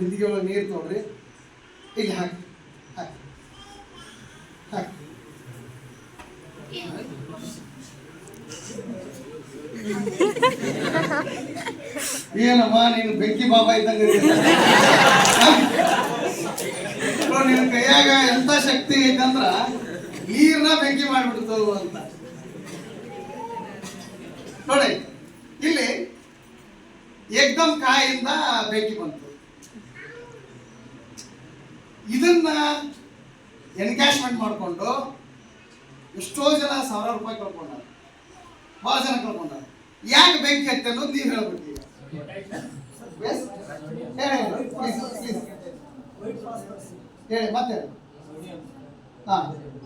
ಬಿಂದಿಗೆ ಒಳಗೆ ನೀರು ತೊಗೊಳ್ರಿ ಇಲ್ಲಿ ಹಾಕಿ ಹಾಕಿ ಹಾಕಿ. ಏನಮ್ಮ, ನೀನು ಬೆಂಕಿ ಬಾಬಾ ಇದ್ದಂಗೆ ನಿನ್ನ ಕೈಯಾಗ ಎಂತ ಶಕ್ತಿ ಐತಂದ್ರ ನೀರ್ನ ಬೆಂಕಿ ಮಾಡ್ಬಿಡ್ತು ಅಂತ. ನೋಡಿ, ಇಲ್ಲಿ ಏಕ್ದಮ್ ಕಾಯಿಂದ ಬೆಂಕಿ ಬಂತು. ಇದನ್ನ ಎನ್ಕ್ಯಾಶ್ಮೆಂಟ್ ಮಾಡಿಕೊಂಡು ಎಷ್ಟೋ ಜನ ಸಾವಿರಾರು ರೂಪಾಯಿ ಕಳ್ಕೊಂಡಾರ ಬಹಳ ಜನ ಕಳ್ಕೊಂಡಾರ ಯಾಕೆ ಬೆಂಕಿ ಹತ್ತೆ ಅನ್ನೋದು ನೀವು ಹೇಳ್ಬಿಟ್ಟಿ? ಹೇಳಿ ಮತ್ತೆ. ಹಾ,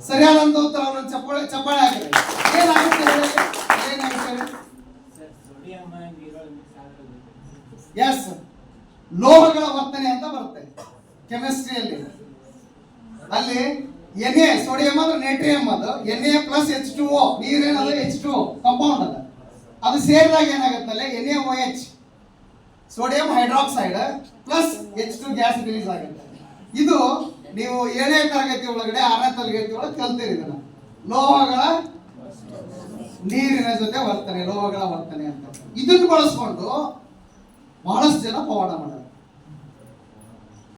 ಸರಿಯಾದಂತ ಉತ್ತರ ಅವ್ರನ್ನ ಚಪ್ಪಾಳೆ ಚಪ್ಪಾಳೆ ಹಾಕಿರಿ ಏನಾಗುತ್ತೆ? ಏನಾಗುತ್ತೆ? ಎಸ್ ಲೋಹಗಳ ವರ್ತನೆ ಅಂತ ಬರುತ್ತೆ ಕೆಮಿಸ್ಟ್ರಿಯಲ್ಲಿ ಅಲ್ಲಿ ಎನ್ ಎ ಸೋಡಿಯಂ ಅಂದ್ರೆ ನೆಟ್ರಿಯಂ ಅದು. N A plus H two O ನೀರೇನದ H two compound ಅದ. ಅದು ಸೇರಿದಾಗ ಏನಾಗುತ್ತಲ್ಲ N A O H sodium hydroxide plus H two gas release ಆಗುತ್ತೆ. ಇದು ನೀವು ಏಳನೇ ತರಗತಿ ಒಳಗಡೆ ಆರನೇ ತರಗತಿ ಒಳಗೆ ಕಲ್ತೀರಿ ಇದನ್ನ. ಲೋಹಗಳ ನೀರಿನ ಜೊತೆ ವರ್ತನೆ, ಲೋಹಗಳ ವರ್ತನೆ ಅಂತ. ಇದನ್ನು ಬಳಸ್ಕೊಂಡು ಬಹಳಷ್ಟು ಜನ ಪವಾಡ ಮಾಡ್ತಾರೆ